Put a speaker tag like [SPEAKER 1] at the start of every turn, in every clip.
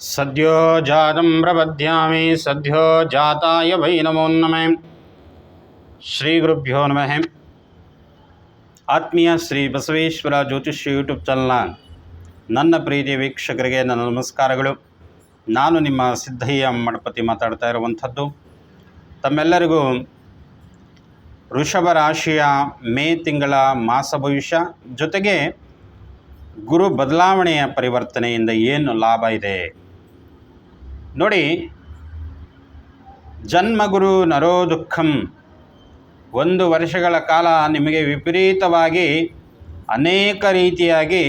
[SPEAKER 1] ಸದ್ಯೋ ಜಾತಂ ಪ್ರಬಧ್ಯಾಮಿ ಸದ್ಯೋ ಜಾತಾಯ Y ನಮೋ ನಮಃ ಶ್ರೀ ಗುರುಭ್ಯೋ ನಮಃ ಆತ್ಮೀಯ ಶ್ರೀ ಬಸವೇಶ್ವರ ಜ್ಯೋತಿಷ್ಯ ಯೂಟ್ಯೂಬ್ ಚಾನಲ್ನ ನನ್ನ ಪ್ರೀತಿ ವೀಕ್ಷಕರಿಗೆ ನನ್ನ ನಮಸ್ಕಾರಗಳು. ನಾನು ನಿಮ್ಮ ಸಿದ್ಧಯ್ಯ ಮಣಪತಿ ಮಾತಾಡ್ತಾ ಇರುವಂಥದ್ದು. ತಮ್ಮೆಲ್ಲರಿಗೂ ವೃಷಭ ರಾಶಿಯ ಮೇ ತಿಂಗಳ ಮಾಸ ಭವಿಷ್ಯ ಜೊತೆಗೆ ಗುರು ಬದಲಾವಣೆಯ ಪರಿವರ್ತನೆಯಿಂದ ಏನು ಲಾಭ ಇದೆ? ನೋಡಿ, ಜನ್ಮಗುರು ನರೋ ದುಃಖಂ ಒಂದು ವರ್ಷಗಳ ಕಾಲ ನಿಮಗೆ ವಿಪರೀತವಾಗಿ ಅನೇಕ ರೀತಿಯಾಗಿ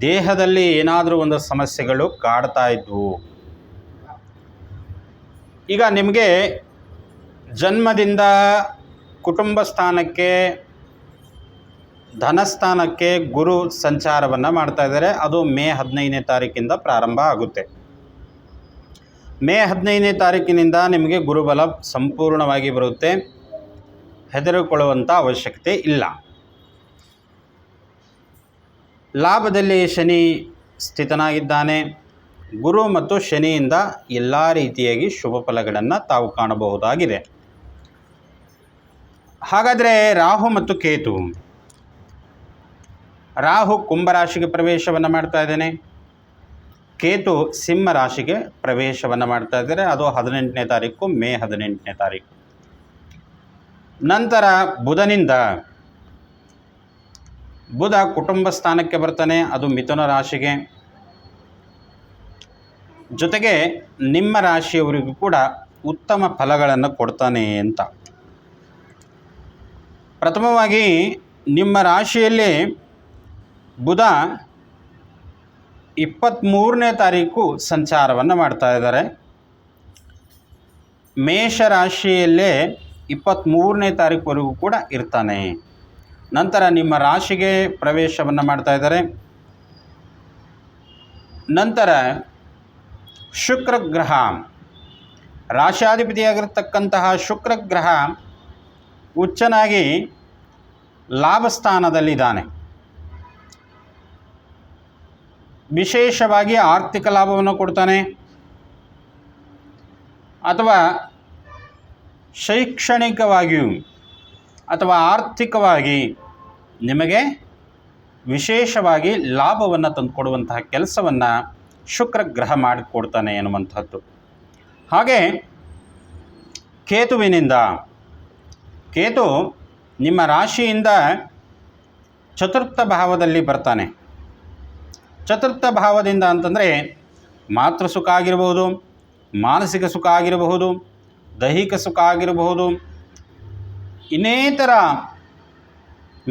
[SPEAKER 1] ದೇಹದಲ್ಲಿ ಏನಾದರೂ ಒಂದು ಸಮಸ್ಯೆಗಳು ಕಾಡ್ತಾ ಇದ್ವು. ಈಗ ನಿಮಗೆ ಜನ್ಮದಿಂದ ಕುಟುಂಬ ಸ್ಥಾನಕ್ಕೆ ಧನಸ್ಥಾನಕ್ಕೆ ಗುರು ಸಂಚಾರವನ್ನು ಮಾಡ್ತಾ ಇದ್ದಾರೆ. ಅದು ಮೇ ಹದಿನೈದನೇ ತಾರೀಕಿಂದ ಪ್ರಾರಂಭ ಆಗುತ್ತೆ. ಮೇ ಹದಿನೈದನೇ ತಾರೀಕಿನಿಂದ ನಿಮಗೆ ಗುರುಬಲ ಸಂಪೂರ್ಣವಾಗಿ ಬರುತ್ತೆ. ಹೆದರಿಕೊಳ್ಳುವಂಥ ಅವಶ್ಯಕತೆ ಇಲ್ಲ. ಲಾಭದಲ್ಲಿ ಶನಿ ಸ್ಥಿತನಾಗಿದ್ದಾನೆ. ಗುರು ಮತ್ತು ಶನಿಯಿಂದ ಎಲ್ಲ ರೀತಿಯಾಗಿ ಶುಭ ಫಲಗಳನ್ನು ತಾವು ಕಾಣಬಹುದಾಗಿದೆ. ಹಾಗಾದರೆ ರಾಹು ಮತ್ತು ಕೇತು. ರಾಹು ಕುಂಭರಾಶಿಗೆ ಪ್ರವೇಶವನ್ನು ಮಾಡ್ತಾ ಇದ್ದೇನೆ. ಕೇತು ಸಿಂಹ ರಾಶಿಗೆ ಪ್ರವೇಶವನ್ನು ಮಾಡ್ತಾ ಇದ್ದಾರೆ. ಅದು ಹದಿನೆಂಟನೇ ತಾರೀಕು, ಮೇ ಹದಿನೆಂಟನೇ ತಾರೀಕು. ನಂತರ ಬುಧನಿಂದ ಬುಧ ಕುಟುಂಬ ಸ್ಥಾನಕ್ಕೆ ಬರ್ತಾನೆ. ಅದು ಮಿಥುನ ರಾಶಿಗೆ. ಜೊತೆಗೆ ನಿಮ್ಮ ರಾಶಿಯವರಿಗೂ ಕೂಡ ಉತ್ತಮ ಫಲಗಳನ್ನು ಕೊಡ್ತಾನೆ ಅಂತ. ಪ್ರಥಮವಾಗಿ ನಿಮ್ಮ ರಾಶಿಯಲ್ಲಿ ಬುಧ ಇಪ್ಪತ್ತ್ಮೂರನೇ ತಾರೀಕು ಸಂಚಾರವನ್ನು ಮಾಡ್ತಾ ಇದ್ದಾರೆ. ಮೇಷ ರಾಶಿಯಲ್ಲೇ ಇಪ್ಪತ್ತ್ಮೂರನೇ ತಾರೀಕುವರೆಗೂ ಕೂಡ ಇರ್ತಾನೆ. ನಂತರ ನಿಮ್ಮ ರಾಶಿಗೆ ಪ್ರವೇಶವನ್ನು ಮಾಡ್ತಾ ಇದ್ದಾರೆ. ನಂತರ ಶುಕ್ರ ಗ್ರಹ ರಾಶಾಧಿಪತಿಯಾಗಿರ್ತಕ್ಕಂತಹ ಶುಕ್ರ ಗ್ರಹ ಉಚ್ಚನಾಗಿ ಲಾಭಸ್ಥಾನದಲ್ಲಿದ್ದಾನೆ. ವಿಶೇಷವಾಗಿ ಆರ್ಥಿಕ ಲಾಭವನ್ನು ಕೊಡ್ತಾನೆ. ಅಥವಾ ಶೈಕ್ಷಣಿಕವಾಗಿಯೂ ಅಥವಾ ಆರ್ಥಿಕವಾಗಿ ನಿಮಗೆ ವಿಶೇಷವಾಗಿ ಲಾಭವನ್ನು ತಂದುಕೊಡುವಂತಹ ಕೆಲಸವನ್ನು ಶುಕ್ರ ಗ್ರಹ ಮಾಡಿಕೊಡ್ತಾನೆ ಎನ್ನುವಂಥದ್ದು. ಹಾಗೆ ಕೇತುವಿನಿಂದ, ಕೇತು ನಿಮ್ಮ ರಾಶಿಯಿಂದ ಚತುರ್ಥ ಭಾವದಲ್ಲಿ ಬರ್ತಾನೆ. ಚತುರ್ಥ ಭಾವದಿಂದ ಅಂತಂದರೆ ಮಾತೃ ಸುಖ ಆಗಿರಬಹುದು ಮಾನಸಿಕ ಸುಖ ಆಗಿರಬಹುದು ದೈಹಿಕ ಸುಖ ಆಗಿರಬಹುದು ಇನ್ನೇತರ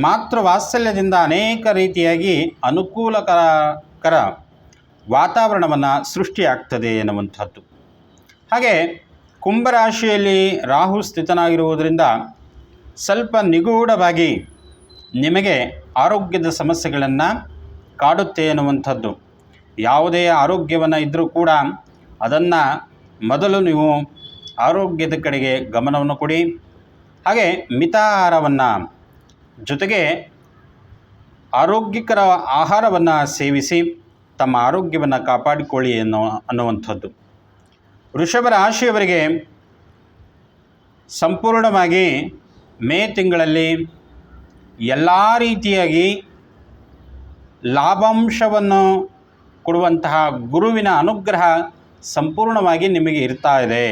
[SPEAKER 1] ಮಾತೃವಾತ್ಸಲ್ಯದಿಂದ ಅನೇಕ ರೀತಿಯಾಗಿ ಅನುಕೂಲಕರಕರ ವಾತಾವರಣವನ್ನು ಸೃಷ್ಟಿಯಾಗ್ತದೆ ಎನ್ನುವಂಥದ್ದು. ಹಾಗೆ ಕುಂಭರಾಶಿಯಲ್ಲಿ ರಾಹು ಸ್ಥಿತನಾಗಿರುವುದರಿಂದ ಸ್ವಲ್ಪ ನಿಗೂಢವಾಗಿ ನಿಮಗೆ ಆರೋಗ್ಯದ ಸಮಸ್ಯೆಗಳನ್ನು ಕಾಡುತ್ತೆ ಎನ್ನುವಂಥದ್ದು. ಯಾವುದೇ ಆರೋಗ್ಯವನ್ನು ಇದ್ದರೂ ಕೂಡ ಅದನ್ನು ಮೊದಲು ನೀವು ಆರೋಗ್ಯದ ಕಡೆಗೆ ಗಮನವನ್ನು ಕೊಡಿ. ಹಾಗೆ ಮಿತಾಹಾರವನ್ನು ಜೊತೆಗೆ ಆರೋಗ್ಯಕರ ಆಹಾರವನ್ನು ಸೇವಿಸಿ ತಮ್ಮ ಆರೋಗ್ಯವನ್ನು ಕಾಪಾಡಿಕೊಳ್ಳಿ ಅನ್ನೋ ಅನ್ನುವಂಥದ್ದು. ವೃಷಭ ರಾಶಿಯವರಿಗೆ ಸಂಪೂರ್ಣವಾಗಿ ಮೇ ತಿಂಗಳಲ್ಲಿ ಎಲ್ಲ ರೀತಿಯಾಗಿ ಲಾಭಾಂಶವನ್ನು ಕೊಡುವಂತಹ ಗುರುವಿನ ಅನುಗ್ರಹ ಸಂಪೂರ್ಣವಾಗಿ ನಿಮಗೆ ಇರ್ತಾ ಇದೆ.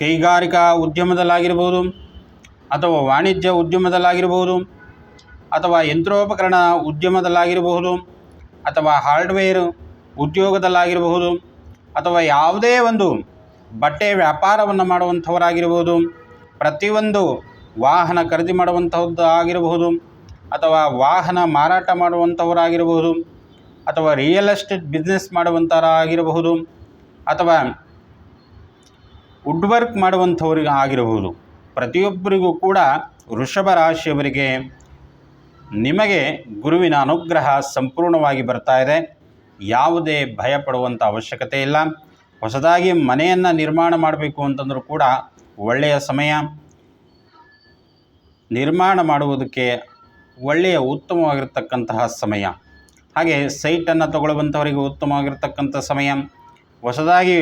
[SPEAKER 1] ಕೈಗಾರಿಕಾ ಉದ್ಯಮದಲ್ಲಾಗಿರ್ಬೋದು, ಅಥವಾ ವಾಣಿಜ್ಯ ಉದ್ಯಮದಲ್ಲಾಗಿರ್ಬೋದು, ಅಥವಾ ಯಂತ್ರೋಪಕರಣ ಉದ್ಯಮದಲ್ಲಾಗಿರಬಹುದು ಅಥವಾ ಹಾರ್ಡ್ವೇರ್ ಉದ್ಯೋಗದಲ್ಲಾಗಿರಬಹುದು ಅಥವಾ ಯಾವುದೇ ಒಂದು ಬಟ್ಟೆ ವ್ಯಾಪಾರವನ್ನು ಮಾಡುವಂಥವರಾಗಿರ್ಬೋದು, ಪ್ರತಿಯೊಂದು ವಾಹನ ಖರೀದಿ ಮಾಡುವಂಥದ್ದು ಆಗಿರಬಹುದು ಅಥವಾ ವಾಹನ ಮಾರಾಟ ಮಾಡುವಂಥವರಾಗಿರಬಹುದು, ಅಥವಾ ರಿಯಲ್ ಎಸ್ಟೇಟ್ ಬಿಸ್ನೆಸ್ ಮಾಡುವಂಥವರಾಗಿರಬಹುದು, ಅಥವಾ ವುಡ್ ವರ್ಕ್ ಮಾಡುವಂಥವ್ರಿಗೆ ಆಗಿರಬಹುದು. ಪ್ರತಿಯೊಬ್ಬರಿಗೂ ಕೂಡ ವೃಷಭ ರಾಶಿಯವರಿಗೆ ನಿಮಗೆ ಗುರುವಿನ ಅನುಗ್ರಹ ಸಂಪೂರ್ಣವಾಗಿ ಬರ್ತಾ ಇದೆ. ಯಾವುದೇ ಭಯ ಪಡುವಂಥ ಅವಶ್ಯಕತೆ ಇಲ್ಲ. ಹೊಸದಾಗಿ ಮನೆಯನ್ನು ನಿರ್ಮಾಣ ಮಾಡಬೇಕು ಅಂತಂದರೂ ಕೂಡ ಒಳ್ಳೆಯ ಸಮಯ. ನಿರ್ಮಾಣ ಮಾಡುವುದಕ್ಕೆ ಒಳ್ಳೆಯ ಉತ್ತಮವಾಗಿರ್ತಕ್ಕಂತಹ ಸಮಯ. ಹಾಗೆ ಸೈಟನ್ನು ತಗೊಳ್ಳುವಂಥವರಿಗೆ ಉತ್ತಮವಾಗಿರ್ತಕ್ಕಂಥ ಸಮಯ. ಹೊಸದಾಗಿ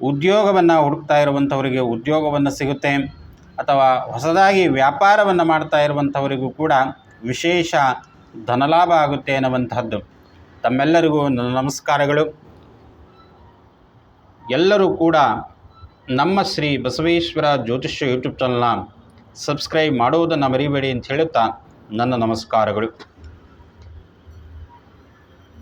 [SPEAKER 1] ಉದ್ಯೋಗವನ್ನು ಹುಡುಕ್ತಾ ಇರುವಂಥವರಿಗೆ ಉದ್ಯೋಗವನ್ನು ಸಿಗುತ್ತೆ. ಅಥವಾ ಹೊಸದಾಗಿ ವ್ಯಾಪಾರವನ್ನು ಮಾಡ್ತಾ ಇರುವಂಥವರಿಗೂ ಕೂಡ ವಿಶೇಷ ಧನಲಾಭ ಆಗುತ್ತೆ ಅನ್ನುವಂಥದ್ದು ತಮ್ಮೆಲ್ಲರಿಗೂ ನನ್ನ ನಮಸ್ಕಾರಗಳು. ಎಲ್ಲರೂ ಕೂಡ ನಮ್ಮ ಶ್ರೀ ಬಸವೇಶ್ವರ ಜ್ಯೋತಿಷ್ಯ ಯೂಟ್ಯೂಬ್ ಚಾನಲ್ನ ಸಬ್ಸ್ಕ್ರೈಬ್ ಮಾಡುವುದನ್ನು ಮರಿಬೇಡಿ ಅಂತ ಹೇಳುತ್ತಾ ನನ್ನ ನಮಸ್ಕಾರಗಳು.